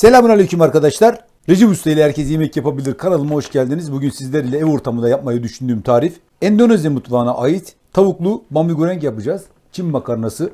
Selamun Aleyküm arkadaşlar. Recep Usta ile herkes yemek yapabilir kanalıma hoş geldiniz. Bugün sizlerle ev ortamında yapmayı düşündüğüm tarif Endonezya mutfağına ait tavuklu bambi goreng yapacağız. Çin makarnası.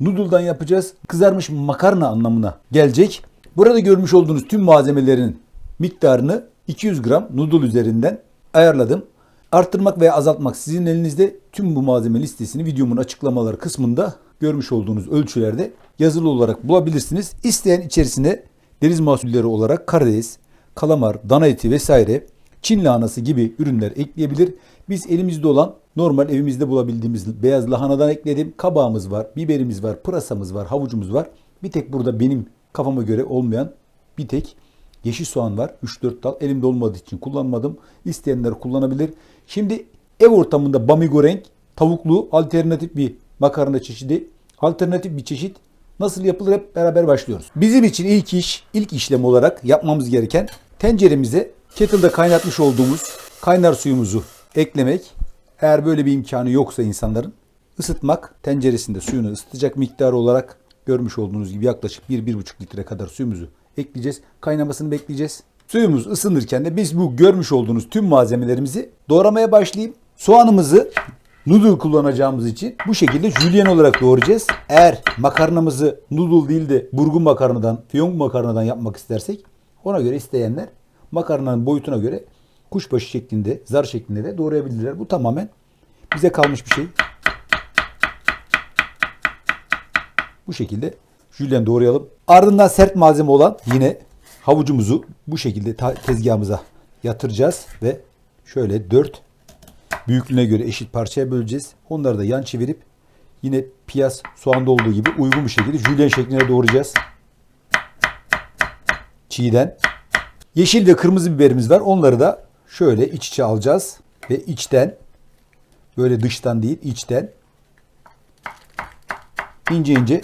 Noodle'dan yapacağız. Kızarmış makarna anlamına gelecek. Burada görmüş olduğunuz tüm malzemelerin miktarını 200 gram noodle üzerinden ayarladım. Arttırmak veya azaltmak sizin elinizde. Tüm bu malzeme listesini videomun açıklamaları kısmında görmüş olduğunuz ölçülerde yazılı olarak bulabilirsiniz. İsteyen içerisine deniz mahsulleri olarak karides, kalamar, dana eti vesaire, Çin lahanası gibi ürünler ekleyebilir. Biz elimizde olan normal evimizde bulabildiğimiz beyaz lahanadan ekledim. Kabağımız var, biberimiz var, pırasamız var, havucumuz var. Bir tek burada benim kafama göre olmayan bir tek yeşil soğan var. 3-4 dal elimde olmadığı için kullanmadım. İsteyenler kullanabilir. Şimdi ev ortamında bami goreng tavuklu alternatif bir makarna çeşidi, alternatif bir çeşit nasıl yapılır hep beraber başlıyoruz. Bizim için ilk iş, ilk işlem olarak yapmamız gereken tenceremize kettle'da kaynatmış olduğumuz kaynar suyumuzu eklemek. Eğer böyle bir imkanı yoksa insanların ısıtmak, tenceresinde suyunu ısıtacak miktarı olarak görmüş olduğunuz gibi yaklaşık 1-1,5 litre kadar suyumuzu ekleyeceğiz. Kaynamasını bekleyeceğiz. Suyumuz ısınırken de biz bu görmüş olduğunuz tüm malzemelerimizi doğramaya başlayayım. Soğanımızı noodle kullanacağımız için bu şekilde jülyen olarak doğrayacağız. Eğer makarnamızı noodle değil de burgu makarnadan, fiyonk makarnadan yapmak istersek ona göre isteyenler makarnanın boyutuna göre kuşbaşı şeklinde, zar şeklinde de doğrayabilirler. Bu tamamen bize kalmış bir şey. Bu şekilde jülyen doğrayalım. Ardından sert malzeme olan yine havucumuzu bu şekilde tezgahımıza yatıracağız ve şöyle 4 büyüklüğüne göre eşit parçaya böleceğiz. Onları da yan çevirip yine piyaz soğanda olduğu gibi uygun bir şekilde jülyen şekline doğrayacağız. Çiğden. Yeşil ve kırmızı biberimiz var. Onları da şöyle iç içe alacağız ve içten böyle dıştan değil içten ince ince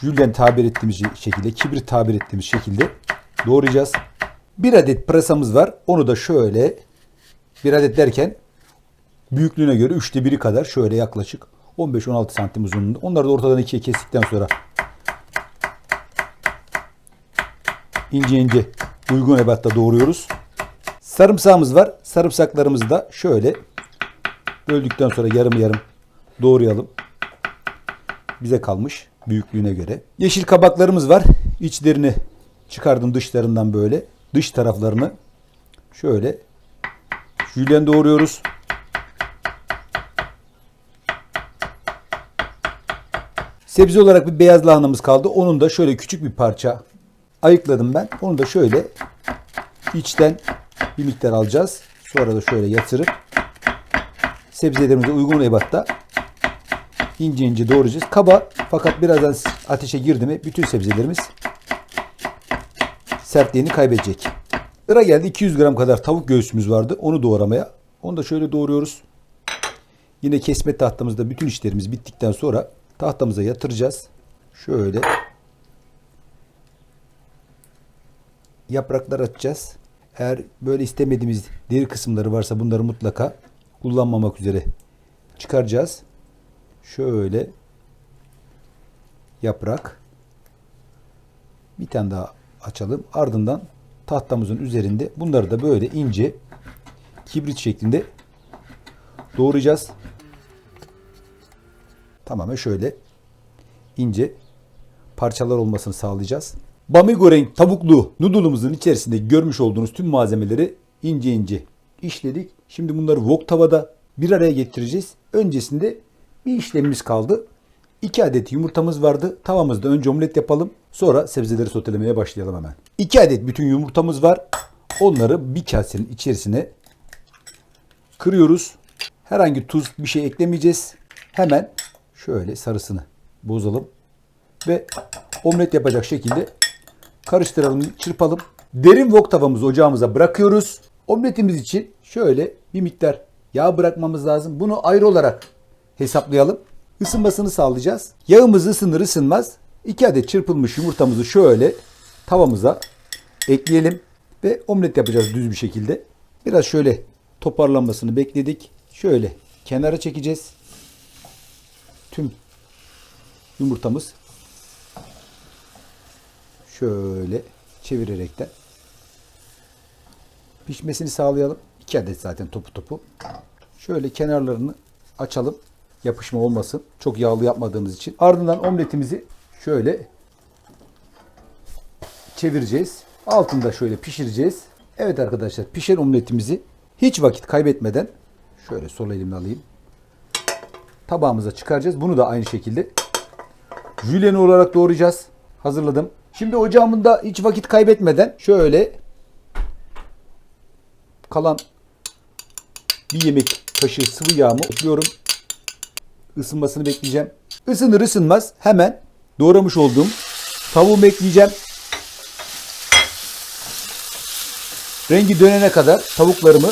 jülyen tabir ettiğimiz şekilde, kibrit tabir ettiğimiz şekilde doğrayacağız. Bir adet pırasamız var. Onu da şöyle bir adet derken büyüklüğüne göre üçte biri kadar şöyle yaklaşık 15-16 santim uzunluğunda. Onları da ortadan ikiye kestikten sonra ince ince uygun ebatta doğruyoruz. Sarımsağımız var. Sarımsaklarımızı da şöyle böldükten sonra yarım yarım doğrayalım. Bize kalmış büyüklüğüne göre. Yeşil kabaklarımız var. İçlerini çıkardım dışlarından böyle. Dış taraflarını şöyle jülyen doğruyoruz. Sebze olarak bir beyaz lahanamız kaldı. Onun da şöyle küçük bir parça ayıkladım ben. Onu da şöyle içten bir miktar alacağız. Sonra da şöyle yatırıp sebzelerimize uygun ebatta ince ince doğrayacağız. Kaba fakat birazdan ateşe girdi mi bütün sebzelerimiz sertliğini kaybedecek. Sıra geldi 200 gram kadar tavuk göğsümüz vardı. Onu doğramaya. Onu da şöyle doğruyoruz. Yine kesme tahtamızda bütün işlerimiz bittikten sonra tahtamıza yatıracağız. Şöyle yapraklar atacağız. Eğer böyle istemediğimiz deri kısımları varsa bunları mutlaka kullanmamak üzere çıkaracağız. Şöyle yaprak bir tane daha açalım. Ardından tahtamızın üzerinde bunları da böyle ince kibrit şeklinde doğrayacağız. Tamamen şöyle ince parçalar olmasını sağlayacağız. Bami goreng tavuklu noodle'ımızın içerisinde görmüş olduğunuz tüm malzemeleri ince ince işledik. Şimdi bunları wok tavada bir araya getireceğiz. Öncesinde bir işlemimiz kaldı. 2 adet yumurtamız vardı. Tavamızda önce omlet yapalım. Sonra sebzeleri sotelemeye başlayalım hemen. 2 adet bütün yumurtamız var. Onları bir kasenin içerisine kırıyoruz. Herhangi tuz bir şey eklemeyeceğiz. Hemen şöyle sarısını bozalım. Ve omlet yapacak şekilde karıştıralım, çırpalım. Derin wok tavamızı ocağımıza bırakıyoruz. Omletimiz için şöyle bir miktar yağ bırakmamız lazım. Bunu ayrı olarak hesaplayalım. Isınmasını sağlayacağız. Yağımız ısınır ısınmaz 2 adet çırpılmış yumurtamızı şöyle tavamıza ekleyelim ve omlet yapacağız düz bir şekilde. Biraz şöyle toparlanmasını bekledik. Şöyle kenara çekeceğiz. Tüm yumurtamız şöyle çevirerekten pişmesini sağlayalım. 2 adet zaten topu topu. Şöyle kenarlarını açalım. Yapışma olmasın. Çok yağlı yapmadığımız için. Ardından omletimizi şöyle çevireceğiz. Altında şöyle pişireceğiz. Evet arkadaşlar pişen omletimizi hiç vakit kaybetmeden şöyle sol elimle alayım. Tabağımıza çıkaracağız. Bunu da aynı şekilde jülyen olarak doğrayacağız. Hazırladım. Şimdi ocağımda hiç vakit kaybetmeden şöyle kalan bir yemek kaşığı sıvı yağımı ekliyorum. Isınmasını bekleyeceğim. Isınır ısınmaz hemen doğramış olduğum tavuğumu ekleyeceğim. Rengi dönene kadar tavuklarımı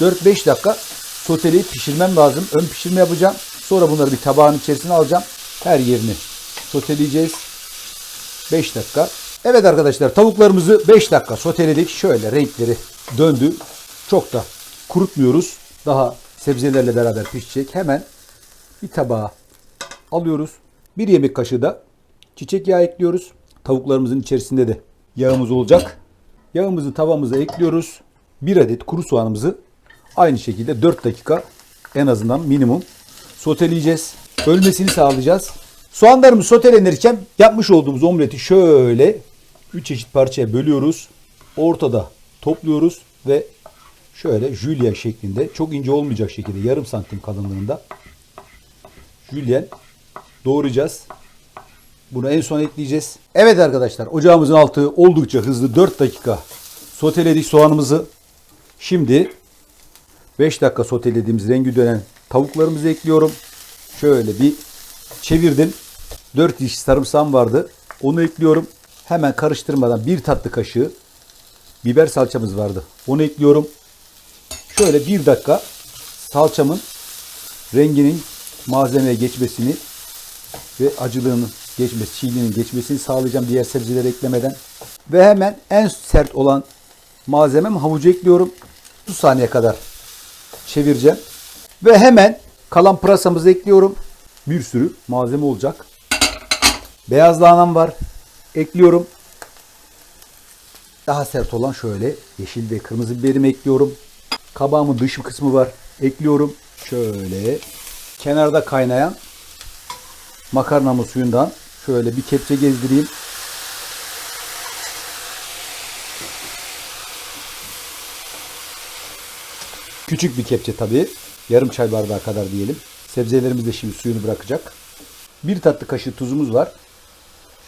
4-5 dakika soteleyip pişirmem lazım. Ön pişirme yapacağım. Sonra bunları bir tabağın içerisine alacağım. Her yerini soteleyeceğiz. 5 dakika. Evet arkadaşlar tavuklarımızı 5 dakika soteledik. Şöyle renkleri döndü. Çok da kurutmuyoruz. Daha sebzelerle beraber pişecek. Hemen bir tabağa alıyoruz. Bir yemek kaşığı da çiçek yağı ekliyoruz. Tavuklarımızın içerisinde de yağımız olacak. Yağımızı tavamıza ekliyoruz. Bir adet kuru soğanımızı aynı şekilde 4 dakika en azından minimum soteleyeceğiz. Ölmesini sağlayacağız. Soğanlarımız sotelenirken yapmış olduğumuz omleti şöyle 3 çeşit parçaya bölüyoruz. Ortada topluyoruz ve şöyle jülyen şeklinde çok ince olmayacak şekilde yarım santim kalınlığında jülyen doğrayacağız. Bunu en son ekleyeceğiz. Evet arkadaşlar ocağımızın altı oldukça hızlı 4 dakika soteledik soğanımızı. Şimdi 5 dakika sotelediğimiz rengi dönen tavuklarımızı ekliyorum. Şöyle bir çevirdim. 4 diş sarımsağım vardı. Onu ekliyorum. Hemen karıştırmadan bir tatlı kaşığı biber salçamız vardı. Onu ekliyorum. Şöyle bir dakika salçamın renginin malzemeye geçmesini ve acılığının geçmesi, çiğliğinin geçmesini sağlayacağım diğer sebzeleri eklemeden. Ve hemen en sert olan malzemem havucu ekliyorum. 30 saniye kadar çevireceğim. Ve hemen kalan pırasamızı ekliyorum. Bir sürü malzeme olacak. Beyaz lahanam var. Ekliyorum. Daha sert olan şöyle yeşil ve kırmızı biberimi ekliyorum. Kabağımın dış kısmı var. Ekliyorum. Şöyle kenarda kaynayan makarnamın suyundan şöyle bir kepçe gezdireyim. Küçük bir kepçe tabii. Yarım çay bardağı kadar diyelim. Sebzelerimiz de şimdi suyunu bırakacak. Bir tatlı kaşığı tuzumuz var.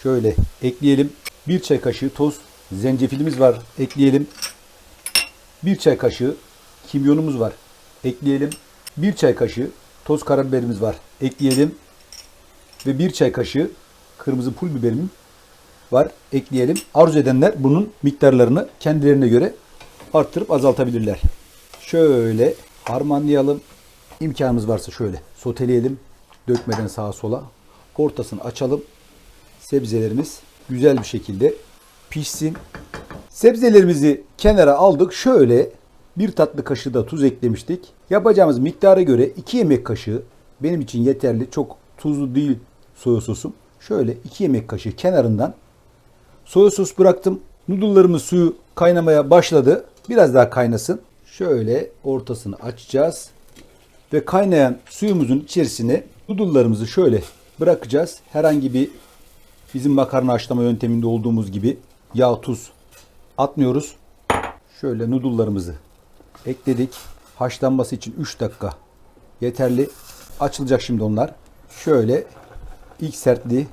Şöyle ekleyelim. Bir çay kaşığı toz zencefilimiz var. Ekleyelim. Bir çay kaşığı kimyonumuz var. Ekleyelim. Bir çay kaşığı toz karabiberimiz var. Ekleyelim. Ve bir çay kaşığı kırmızı pul biberim var. Ekleyelim. Arzu edenler bunun miktarlarını kendilerine göre arttırıp azaltabilirler. Şöyle harmanlayalım. İmkanımız varsa şöyle soteleyelim. Dökmeden sağa sola. Ortasını açalım. Sebzelerimiz güzel bir şekilde pişsin. Sebzelerimizi kenara aldık. Şöyle bir tatlı kaşığı da tuz eklemiştik. Yapacağımız miktara göre 2 yemek kaşığı benim için yeterli. Çok tuzlu değil soya sosum. Şöyle 2 yemek kaşığı kenarından soya sos bıraktım. Noodle'larımız suyu kaynamaya başladı. Biraz daha kaynasın. Şöyle ortasını açacağız. Ve kaynayan suyumuzun içerisine noodle'larımızı şöyle bırakacağız. Herhangi bir bizim makarna haşlama yönteminde olduğumuz gibi yağ, tuz atmıyoruz. Şöyle noodle'larımızı ekledik. Haşlanması için 3 dakika yeterli. Açılacak şimdi onlar. Şöyle ilk sertliği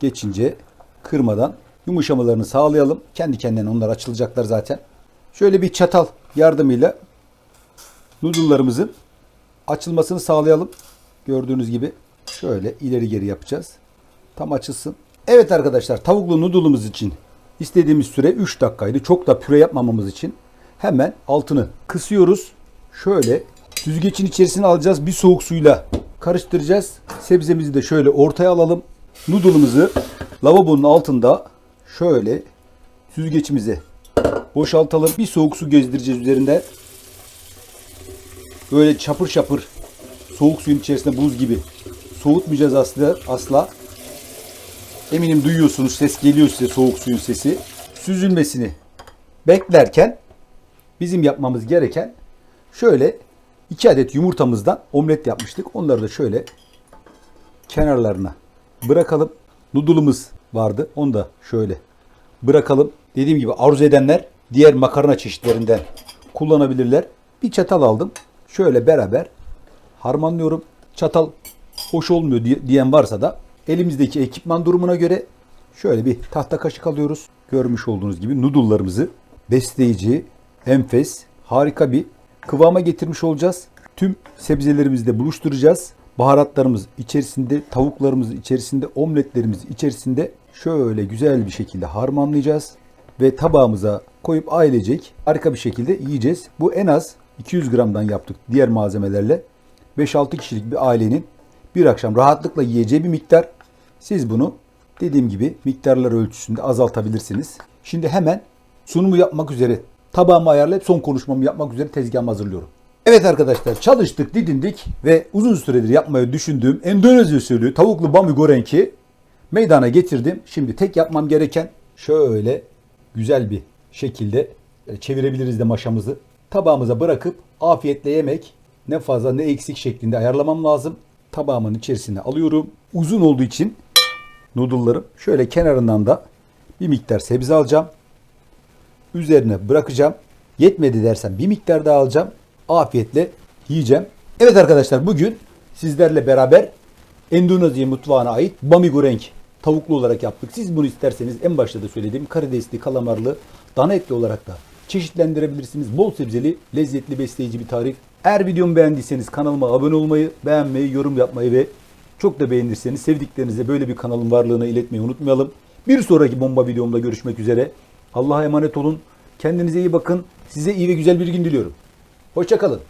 geçince kırmadan yumuşamalarını sağlayalım. Kendi kendine onlar açılacaklar zaten. Şöyle bir çatal yardımıyla noodle'larımızın açılmasını sağlayalım. Gördüğünüz gibi şöyle ileri geri yapacağız. Tam açılsın. Evet arkadaşlar tavuklu noodle'ımız için istediğimiz süre 3 dakikaydı. Çok da püre yapmamamız için hemen altını kısıyoruz. Şöyle süzgecin içerisine alacağız. Bir soğuk suyla karıştıracağız. Sebzemizi de şöyle ortaya alalım. Noodle'ımızı lavabonun altında şöyle süzgeçimize boşaltalım. Bir soğuk su gezdireceğiz üzerinde. Böyle çapır çapır soğuk suyun içerisinde buz gibi soğutmayacağız asla. asla. eminim duyuyorsunuz ses geliyor size soğuk suyun sesi. Süzülmesini beklerken bizim yapmamız gereken şöyle iki adet yumurtamızdan omlet yapmıştık. Onları da şöyle kenarlarına bırakalım. Noodle'ımız vardı. Onu da şöyle bırakalım. Dediğim gibi arzu edenler diğer makarna çeşitlerinden kullanabilirler. Bir çatal aldım. Şöyle beraber harmanlıyorum. Çatal hoş olmuyor diye- diyen varsa da elimizdeki ekipman durumuna göre şöyle bir tahta kaşık alıyoruz. Görmüş olduğunuz gibi noodle'larımızı besleyici, enfes, harika bir kıvama getirmiş olacağız. Tüm sebzelerimizi de buluşturacağız. Baharatlarımız içerisinde, tavuklarımız içerisinde, omletlerimiz içerisinde şöyle güzel bir şekilde harmanlayacağız ve tabağımıza koyup ailecek harika bir şekilde yiyeceğiz. Bu en az 200 gramdan yaptık diğer malzemelerle. 5-6 kişilik bir ailenin bir akşam rahatlıkla yiyeceği bir miktar. Siz bunu dediğim gibi miktarlar ölçüsünde azaltabilirsiniz. Şimdi hemen sunumu yapmak üzere tabağımı ayarlayıp son konuşmamı yapmak üzere tezgahımı hazırlıyorum. Evet arkadaşlar çalıştık, didindik ve uzun süredir yapmayı düşündüğüm Endonezya usulü tavuklu bami goreng'i meydana getirdim. Şimdi tek yapmam gereken şöyle güzel bir şekilde e, çevirebiliriz de maşamızı. Tabağımıza bırakıp afiyetle yemek ne fazla ne eksik şeklinde ayarlamam lazım. Tabağımın içerisine alıyorum. Uzun olduğu için noodle'larım şöyle kenarından da bir miktar sebze alacağım. Üzerine bırakacağım. Yetmedi dersen bir miktar daha alacağım. Afiyetle yiyeceğim. Evet arkadaşlar bugün sizlerle beraber Endonezya mutfağına ait bami goreng tavuklu olarak yaptık. Siz bunu isterseniz en başta da söylediğim karidesli, kalamarlı, dana etli olarak da çeşitlendirebilirsiniz. Bol sebzeli, lezzetli, besleyici bir tarif. Eğer videomu beğendiyseniz kanalıma abone olmayı, beğenmeyi, yorum yapmayı ve çok da beğenirseniz sevdiklerinize böyle bir kanalın varlığını iletmeyi unutmayalım. Bir sonraki bomba videomda görüşmek üzere. Allah'a emanet olun. Kendinize iyi bakın. Size iyi ve güzel bir gün diliyorum. Hoşçakalın.